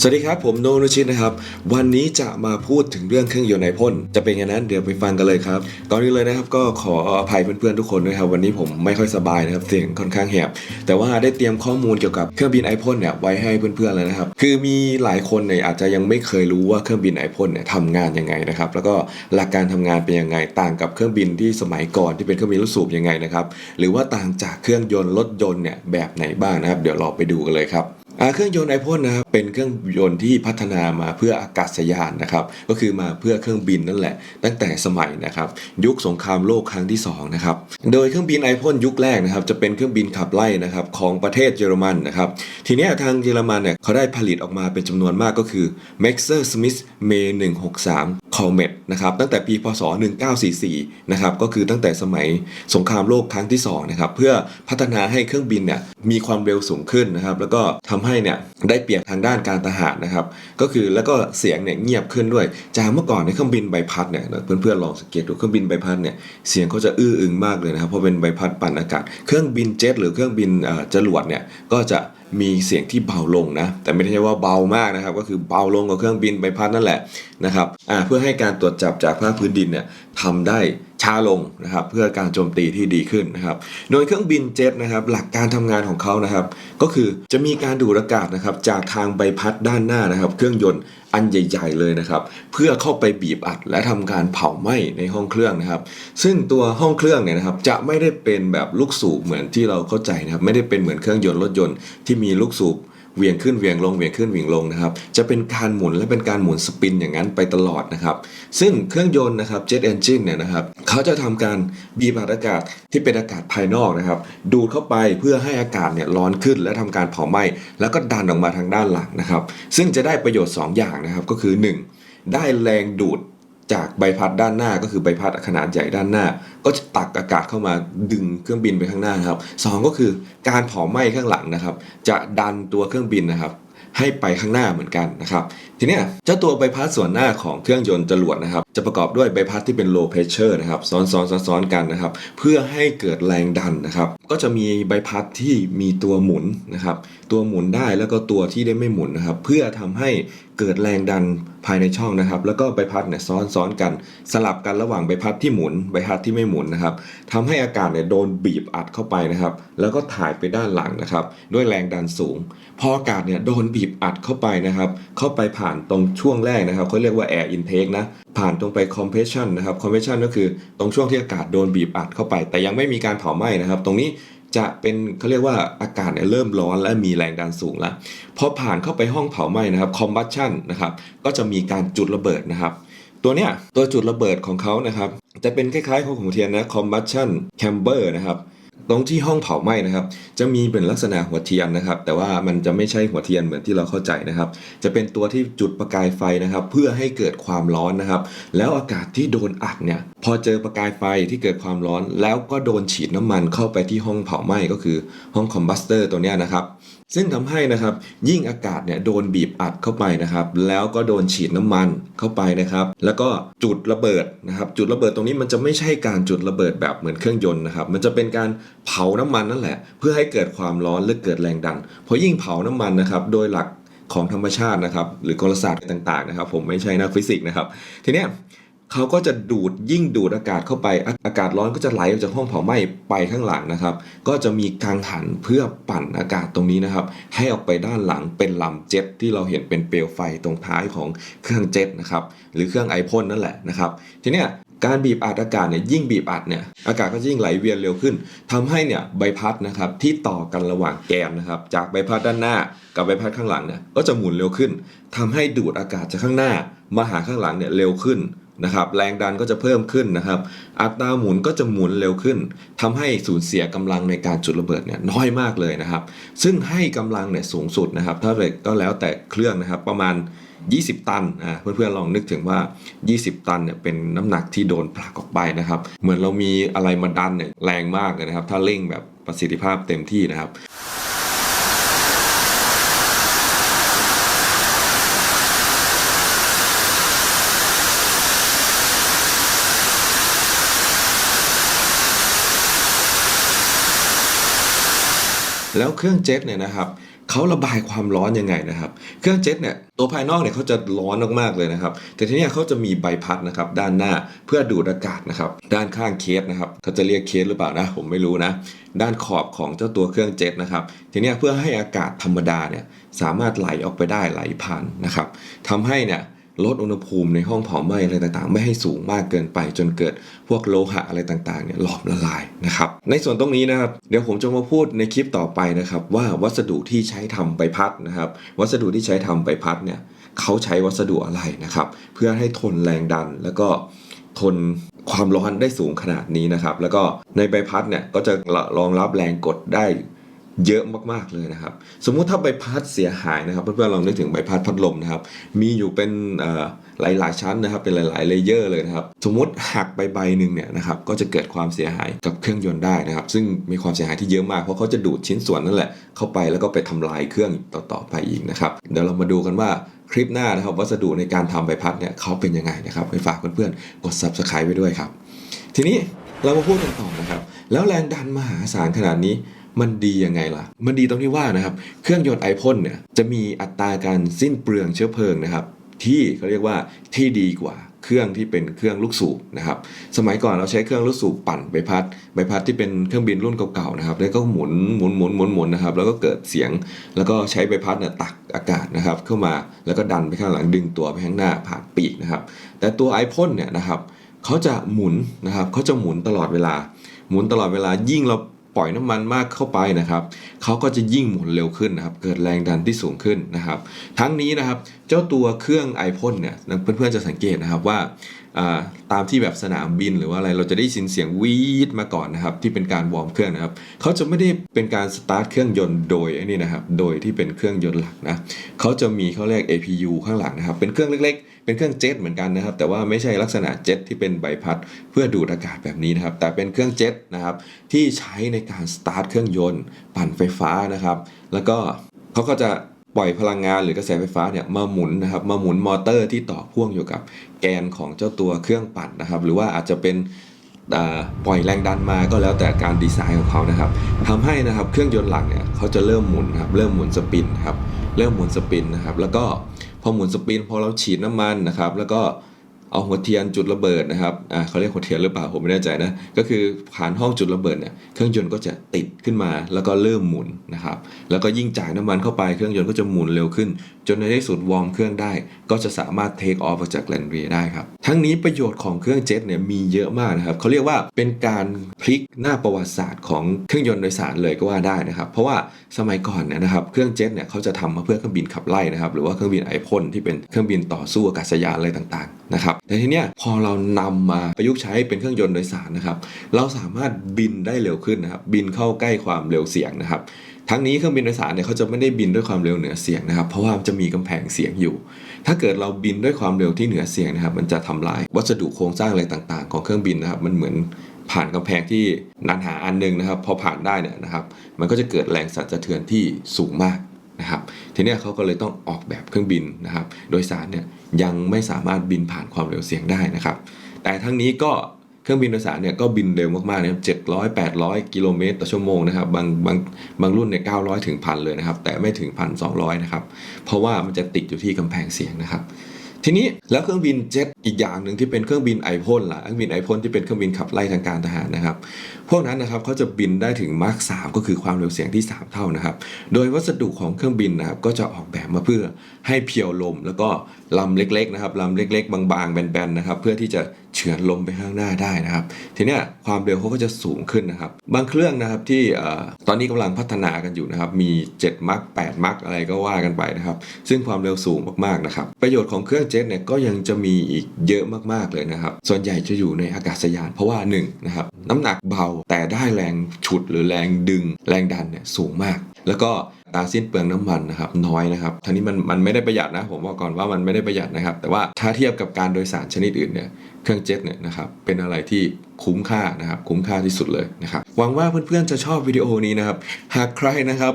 สวัสดีครับ ผมโนนุชิตนะครับ วันนี้จะมาพูดถึงเรื่องเครื่องยนต์ไอพ่นจะเป็นอย่างนั้นเดี๋ยวไปฟังกันเลยครับก่อนอื่นเลยนะครับก็ขออภัยเพื่อนๆทุกคนด้วยครับ วันนี้ผมไม่ค่อยสบายนะครับเสียงค่อนข้างแหบแต่ว่าได้เตรียมข้อมูลเกี่ยวกับเครื่องบินไอพ่นเนี่ยไว้ให้เพื่อนๆแล้วนะครับ คือมีหลายคนเนี่ยอาจจะยังไม่เคยรู้ว่าเครื่องบินไอพ่นเนี่ยทำงานยังไงนะครับแล้วก็หลักการทำงานเป็นยังไงต่างกับเครื่องบินที่สมัยก่อนที่เป็นเครื่องบินลูกสูบยังไงนะครับหรือว่าต่างจากเครื่องยนต์รถยนต์เนี่ยแบบไหนบ้างนะครับ เดี๋ยวเราไปดูกันเลยครับ เครื่องยนต์ไอพ่นนะครับเป็นเครื่องยนต์ที่พัฒนามาเพื่ออากาศยานนะครับก็คือมาเพื่อเครื่องบินนั่นแหละ ตั้งแต่สมัยนะครับยุคสงครามโลกครั้งที่สองนะครับโดยเครื่องบินไอพ่นยุคแรกนะครับจะเป็นเครื่องบินขับไล่นะครับของประเทศเยอรมันนะครับทีนี้ทางเยอรมันเนี่ยเขาได้ผลิตออกมาเป็นจำนวนมากก็คือ Maxer Smith May 163 c o m e t นะครับตั้งแต่ปีพศ 1944นะครับก็คือตั้งแต่สมัยสงครามโลกครั้งที่สองนะครับเพื่อพัฒนาให้เครื่องบินเนี่ยมีความเร็วสูงขึ้นนะครับแล้วก็ทำให้เนี่ยได้เปรียบทางด้านการทหารนะครับก็คือแล้วก็เสียงเนี่ยเงียบขึ้นด้วย จากเมื่อก่อนในเครื่องบินใบพัดเนี่ยเพื่อนๆลองสังเกตดูเครื่องบินใบพัดเนี่ยเสียงเขาจะอื้ออึงมากเลยนะครับเพราะเป็นใบพัดปั่นอากาศ เครื่องบินเจ็ตหรือเครื่องบินจรวดเนี่ยก็จะมีเสียงที่เบาลงนะ แต่ไม่ใช่ว่าเบามากนะครับ ก็คือเบาลงกว่าเครื่องบินใบพัดนั่นแหละนะครับเพื่อให้การตรวจจับจากภาคพื้นดินเนี่ยทำได้ช้าลงนะครับเพื่อการโจมตีที่ดีขึ้นนะครับโดยเครื่องบินเจ็ตนะครับหลักการทำงานของเขานะครับ ก็คือจะมีการดูดอากาศนะครับจากทางใบพัดด้านหน้านะครับ เครื่องยนต์ อันใหญ่ๆเลยนะครับ เพื่อเข้าไปบีบอัดและทำการเผาไหม้ในห้องเครื่องนะครับ ซึ่งตัวห้องเครื่องเนี่ยนะครับจะไม่ได้เป็นแบบลูกสูบเหมือนที่เราเข้าใจนะครับ ไม่ได้เป็นเหมือนเครื่องยนต์รถยนต์ที่มีลูกสูบ เวียงขึ้นเวียงลงเวียงขึ้นเวียงลงนะครับ จะเป็นการหมุนและเป็นการหมุนสปินอย่างนั้นไปตลอดนะครับ ซึ่งเครื่องยนต์นะครับ jet engine เนี่ยนะครับเขาจะทำการบีบอัดอากาศที่เป็นอากาศภายนอกนะครับ ดูดเข้าไปเพื่อให้อากาศเนี่ยร้อนขึ้นและทำการเผาไหม้แล้วก็ดันออกมาทางด้านหลังนะครับ ซึ่งจะได้ประโยชน์ 2 อย่างนะครับก็คือ 1. ได้แรงดูด จากใบพัดด้านหน้าก็คือใบพัดขนาดใหญ่ด้านหน้า ก็จะตักอากาศเข้ามาดึงเครื่องบินไปข้างหน้านะครับสองก็คือการเผาไหม้ข้างหลังนะครับ จะดันตัวเครื่องบินนะครับ ให้ไปข้างหน้าเหมือนกันนะครับทีเนี้ยเจ้าตัวใบพัดส่วนหน้าของเครื่องยนต์จรวดนะครับ จะประกอบด้วยใบพัดที่เป็น low pressure นะครับซ้อนซ้อนซ้อนซ้อนกันนะครับ เพื่อให้เกิดแรงดันนะครับ ก็จะมีใบพัดที่มีตัวหมุนนะครับ ตัวหมุนได้แล้วก็ตัวที่ได้ไม่หมุนนะครับ เพื่อทำให้เกิดแรงดันภายในช่องนะครับ แล้วก็ใบพัดเนี่ยซ้อนซ้อนกัน สลับกันระหว่างใบพัดที่หมุนใบพัดที่ไม่หมุนนะครับทำให้อากาศเนี่ยโดนบีบอัดเข้าไปนะครับ แล้วก็ถ่ายไปด้านหลังนะครับ ด้วยแรงดันสูง พออากาศเนี่ยโดนบีบอัดเข้าไปนะครับ เข้าไปผ่านานตรงช่วงแรกนะครับเขาเรียกว่า air intake นะ ผ่านตรงไป compression นะครับ compression ก็คือตรงช่วงที่อากาศโดนบีบอัดเข้าไป แต่ยังไม่มีการเผาไหม้นะครับ ตรงนี้จะเป็นเขาเรียกว่าอากาศเนี่ยเริ่มร้อนและมีแรงดันสูงแล้วพอผ่านเข้าไปห้องเผาไหม้นะครับ combustion นะครับก็จะมีการจุดระเบิดนะครับ ตัวเนี้ยตัวจุดระเบิดของเขานะครับจะเป็นคล้ายๆของหัวเทียนนะ combustion chamber นะครับ ตรงที่ห้องเผาไหม้นะครับ จะมีเป็นลักษณะหัวเทียนนะครับ แต่ว่ามันจะไม่ใช่หัวเทียนเหมือนที่เราเข้าใจนะครับ จะเป็นตัวที่จุดประกายไฟนะครับ เพื่อให้เกิดความร้อนนะครับ แล้วอากาศที่โดนอัดเนี่ย พอเจอประกายไฟที่เกิดความร้อน แล้วก็โดนฉีดน้ำมันเข้าไปที่ห้องเผาไหม้ก็คือห้องคอมบัสเตอร์ตัวเนี้ยนะครับ ซึ่งทำให้นะครับยิ่งอากาศเนี่ยโดนบีบอัดเข้าไปนะครับ แล้วก็โดนฉีดน้ำมันเข้าไปนะครับ แล้วก็จุดระเบิดนะครับ จุดระเบิดตรงนี้มันจะไม่ใช่การจุดระเบิดแบบเหมือนเครื่องยนต์นะครับ มันจะเป็นการเผาน้ำมันนั่นแหละ เพื่อให้เกิดความร้อนหรือเกิดแรงดันเพราะยิ่งเผาน้ำมันนะครับ โดยหลักของธรรมชาตินะครับ หรือกลศาสตร์ต่างๆนะครับ ผมไม่ใช่นักฟิสิกส์นะครับ ทีเนี้ย เขาก็จะดูดยิ่งดูดอากาศเข้าไป อากาศร้อนก็จะไหลออกจากห้องเผาไหม้ไปข้างหลังนะครับ ก็จะมีกังหันเพื่อปั่นอากาศตรงนี้นะครับ ให้ออกไปด้านหลังเป็นลำเจ็ตที่เราเห็นเป็นเปลวไฟตรงท้ายของเครื่องเจ็ตนะครับหรือเครื่องไอพ่นนั่นแหละนะครับ ทีเนี้ยการบีบอัดอากาศเนี่ยยิ่งบีบอัดเนี่ยอากาศก็ยิ่งไหลเวียนเร็วขึ้นทำให้เนี่ยใบพัดนะครับที่ต่อกันระหว่างแกนนะครับจากใบพัดด้านหน้ากับใบพัดข้างหลังเนี่ยก็จะหมุนเร็วขึ้นทำให้ดูดอากาศจากข้างหน้ามาหาข้างหลังเนี่ยเร็วขึ้น นะครับแรงดันก็จะเพิ่มขึ้นนะครับ อัตราหมุนก็จะหมุนเร็วขึ้นทำให้สูญเสียกำลังในการจุดระเบิดเนี่ยน้อยมากเลยนะครับ ซึ่งให้กำลังเนี่ยสูงสุดนะครับ ถ้าก็แล้วแต่เครื่องนะครับประมาณ 20 ตันอ่าเพื่อนๆลองนึกถึงว่า 20 ตันเนี่ยเป็นน้ำหนักที่โดนผลักออกไปนะครับ เหมือนเรามีอะไรมาดันเนี่ยแรงมากเลยนะครับ ถ้าเร่งแบบประสิทธิภาพเต็มที่นะครับ แล้วเครื่องเจ็ตเนี่ยนะครับเขาระบายความร้อนยังไงนะครับ เครื่องเจ็ตเนี่ยตัวภายนอกเนี่ยเขาจะร้อนมากๆเลยนะครับ แต่ทีนี้เขาจะมีใบพัดนะครับด้านหน้าเพื่อดูดอากาศนะครับ ด้านข้างเคสนะครับเขาจะเรียกเคสหรือเปล่านะ ผมไม่รู้นะ ด้านขอบของเจ้าตัวเครื่องเจ็ตนะครับ ทีนี้เพื่อให้อากาศธรรมดาเนี่ยสามารถไหลออกไปได้ไหลผ่านนะครับทำให้เนี่ย ลดอุณหภูมิในห้องเผาไหม้อะไรต่างๆ ไม่ให้สูงมากเกินไป จนเกิดพวกโลหะอะไรต่างๆเนี่ยหลอมละลายนะครับในส่วนตรงนี้นะครับเดี๋ยวผมจะมาพูดในคลิปต่อไปนะครับว่าวัสดุที่ใช้ทำใบพัดนะครับ วัสดุที่ใช้ทำใบพัดเนี่ยเขาใช้วัสดุอะไรนะครับ เพื่อให้ทนแรงดันแล้วก็ทนความร้อนได้สูงขนาดนี้นะครับ แล้วก็ในใบพัดเนี่ยก็จะรองรับแรงกดได้ เยอะมากๆเลยนะครับ สมมุติถ้าใบพัดเสียหายนะครับเพื่อนๆลองนึกถึงใบพัดพัดลมนะครับ มีอยู่เป็นหลายๆชั้นนะครับ เป็นหลายๆเลเยอร์เลยนะครับ สมมุติหักไปใบหนึ่งเนี่ยนะครับก็จะเกิดความเสียหายกับเครื่องยนต์ได้นะครับ ซึ่งมีความเสียหายที่เยอะมากเพราะเขาจะดูดชิ้นส่วนนั่นแหละเข้าไปแล้วก็ไปทำลายเครื่องต่อๆไปอีกนะครับเดี๋ยวเรามาดูกันว่าคลิปหน้านะครับ วัสดุในการทำใบพัดเนี่ยเขาเป็นยังไงนะครับไปฝากเพื่อนๆกด subscribe ไว้ด้วยครับ ทีนี้เรามาพูดกันต่อนะครับ แล้วแรงดันมหาศาลขนาดนี้ มันดียังไงล่ะ มันดีตรงที่ว่านะครับ เครื่องยนต์ไอพ่นเนี่ยจะมีอัตราการสิ้นเปลืองเชื้อเพลิงนะครับ ที่เขาเรียกว่าที่ดีกว่าเครื่องที่เป็นเครื่องลูกสูบนะครับ สมัยก่อนเราใช้เครื่องลูกสูบปั่นใบพัดใบพัดที่เป็นเครื่องบินรุ่นเก่าๆนะครับ แล้วก็หมุนหมุนหมุนหมุนหมุนนะครับ แล้วก็เกิดเสียง แล้วก็ใช้ใบพัดเนี่ยตักอากาศนะครับ เข้ามาแล้วก็ดันไปข้างหลังดึงตัวไปข้างหน้าผ่านปีกนะครับ แต่ตัวไอพ่นเนี่ยนะครับเขาจะหมุนนะครับเขาจะหมุนตลอดเวลา หมุนตลอดเวลายิ่งเรา ปล่อยน้ำมันมากเข้าไปนะครับเขาก็จะยิ่งหมุนเร็วขึ้นนะครับ เกิดแรงดันที่สูงขึ้นนะครับ ทั้งนี้นะครับเจ้าตัวเครื่องไอพ่นเนี่ยเพื่อนๆจะสังเกตนะครับว่าตามที่แบบสนามบินหรือว่าอะไรเราจะได้ยินเสียงวีดมาก่อนนะครับที่เป็นการวอร์มเครื่องนะครับเขาจะไม่ได้เป็นการสตาร์ทเครื่องยนต์โดยไอ้นี่นะครับโดยที่เป็นเครื่องยนต์หลักนะเขาจะมีเขาเรียก APU ข้างหลังนะครับเป็นเครื่องเล็กๆ เป็นเครื่องเจ็ตเหมือนกันนะครับแต่ว่าไม่ใช่ลักษณะเจ็ตที่เป็นใบพัดเพื่อดูดอากาศแบบนี้นะครับแต่เป็นเครื่องเจ็ตนะครับที่ใช้ในการสตาร์ทเครื่องยนต์ปั่นไฟฟ้านะครับแล้วก็เขาก็จะ ปล่อยพลังงานหรือกระแสไฟฟ้าเนี่ยมาหมุนนะครับมาหมุนมอเตอร์ที่ต่อพ่วงอยู่กับแกนของเจ้าตัวเครื่องปั่นนะครับ หรือว่าอาจจะเป็นปล่อยแรงดันมาก็แล้วแต่การดีไซน์ของเขานะครับทำให้นะครับเครื่องยนต์หลักเนี่ยเขาจะเริ่มหมุนครับเริ่มหมุนสปินครับเริ่มหมุนสปินนะครับแล้วก็พอหมุนสปินพอเราฉีดน้ำมันนะครับแล้วก็ เอาหัวเทียนจุดระเบิดนะครับอ่าเขาเรียกหัวเทียนหรือเปล่าผมไม่แน่ใจนะ ก็คือผ่านห้องจุดระเบิดเนี่ยเครื่องยนต์ก็จะติดขึ้นมาแล้วก็เริ่มหมุนนะครับ แล้วก็ยิ่งจ่ายน้ำมันเข้าไปเครื่องยนต์ก็จะหมุนเร็วขึ้น จนในที่สุดวอร์มเครื่องได้ ก็จะสามารถเทคออฟจากแลนเวย์ได้ครับทั้งนี้ประโยชน์ของเครื่องเจ็ตเนี่ยมีเยอะมากนะครับเขาเรียกว่าเป็นการพลิกหน้าประวัติศาสตร์ของเครื่องยนต์โดยสารเลยก็ว่าได้นะครับ เพราะว่าสมัยก่อนเนี่ยนะครับเครื่องเจ็ตเนี่ยเขาจะทำมาเพื่อเครื่องบินขับไล่นะครับหรือว่าเครื่องบินไอพ่นที่เป็นเครื่องบินต่อสู้อากาศยานอะไรต่างๆนะครับแต่ทีเนี้ยพอเรานำมาประยุกต์ใช้เป็นเครื่องยนต์โดยสารนะครับ เราสามารถบินได้เร็วขึ้นนะครับ บินเข้าใกล้ความเร็วเสียงนะครับ ทั้งนี้เครื่องบินโดยสารเนี่ยเขาจะไม่ได้บินด้วยความเร็วเหนือเสียงนะครับ เพราะว่าจะมีกำแพงเสียงอยู่ ถ้าเกิดเราบินด้วยความเร็วที่เหนือเสียงนะครับ มันจะทำลายวัสดุโครงสร้างอะไรต่างๆ ของเครื่องบินนะครับ มันเหมือนผ่านกำแพงที่หนันหาอันหนึงนะครับ พอผ่านได้เนี่ยนะครับ มันก็จะเกิดแรงสั่นสะเทือนที่สูงมาก นะครับทีนี้เขาก็เลยต้องออกแบบเครื่องบินนะครับ โดยสารเนี่ยยังไม่สามารถบินผ่านความเร็วเสียงได้นะครับ แต่ทั้งนี้ก็เครื่องบินโดยสารเนี่ยก็บินเร็วมากๆนะครับ700 800กิโลเมตรต่อชั่วโมงนะครับ บางบางบางรุ่นเนี่ย900ถึงพันเลยนะครับ แต่ไม่ถึง1,200นะครับ เพราะว่ามันจะติดอยู่ที่กำแพงเสียงนะครับ ทีนี้แล้วเครื่องบินเจ็ตอีกอย่างหนึ่งที่เป็นเครื่องบินไอพ่นล่ะเครื่องบินไอพ่นที่เป็นเครื่องบินขับไล่ทางการทหารนะครับ พวกนั้นนะครับเขาจะบินได้ถึงมาร์ค3ก็คือความเร็วเสียงที่ 3 เท่านะครับ โดยวัสดุของเครื่องบินนะครับก็จะออกแบบมาเพื่อให้เพียวลม แล้วก็ลำเล็กๆนะครับลำเล็ก ๆ บางๆแบนๆนะครับเพื่อที่จะเฉือนลมไปข้างหน้าได้นะครับ ทีนี้ความเร็วเขาก็จะสูงขึ้นนะครับ บางเครื่องนะครับที่ตอนนี้กำลังพัฒนากันอยู่นะครับมี7มัก8มักอะไรก็ว่ากันไปนะครับ ซึ่งความเร็วสูงมากๆนะครับ ประโยชน์ของเครื่องจ็ตเนี่ยก็ยังจะมีอีกเยอะมากๆเลยนะครับ ส่วนใหญ่จะอยู่ในอากาศยาน เพราะว่าหนึ่งนะครับน้ำหนักเบาแต่ได้แรงฉุดหรือแรงดึงแรงดันเนี่ยสูงมาก แล้วก็ ตราสิ้นเปลืองน้ำมันนะครับน้อยนะครับทีนี้มันมันไม่ได้ประหยัดนะผมบอกก่อนว่ามันไม่ได้ประหยัดนะครับ แต่ว่าถ้าเทียบกับการโดยสารชนิดอื่นเนี่ยเครื่องเจ็ตเนี่ยนะครับเป็นอะไรที่คุ้มค่านะครับคุ้มค่าที่สุดเลยนะครับหวังว่าเพื่อนๆจะชอบวิดีโอนี้นะครับหากใครนะครับ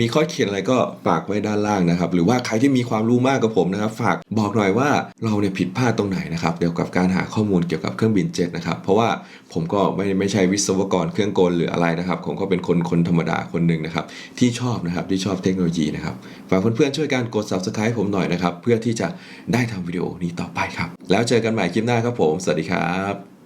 มีข้อเขียนอะไรก็ฝากไว้ด้านล่างนะครับหรือว่าใครที่มีความรู้มากกว่าผมนะครับ ฝากบอกหน่อยว่าเราเนี่ยผิดพลาดตรงไหนนะครับเกี่ยวกับการหาข้อมูลเกี่ยวกับเครื่องบินเจ็ตนะครับเพราะว่าผมก็ไม่ไม่ใช่วิศวกรเครื่องกลหรืออะไรนะครับ ผมก็เป็นคนคนธรรมดาคนหนึ่งนะครับที่ชอบนะครับที่ชอบเทคโนโลยีนะครับ ฝากเพื่อนๆช่วยกันกด subscribe ผมหน่อยนะครับ เพื่อที่จะได้ทำวิดีโอนี้ต่อไปครับ แล้วเจอกันใหม่คลิปหน้าครับผม สวัสดีครับ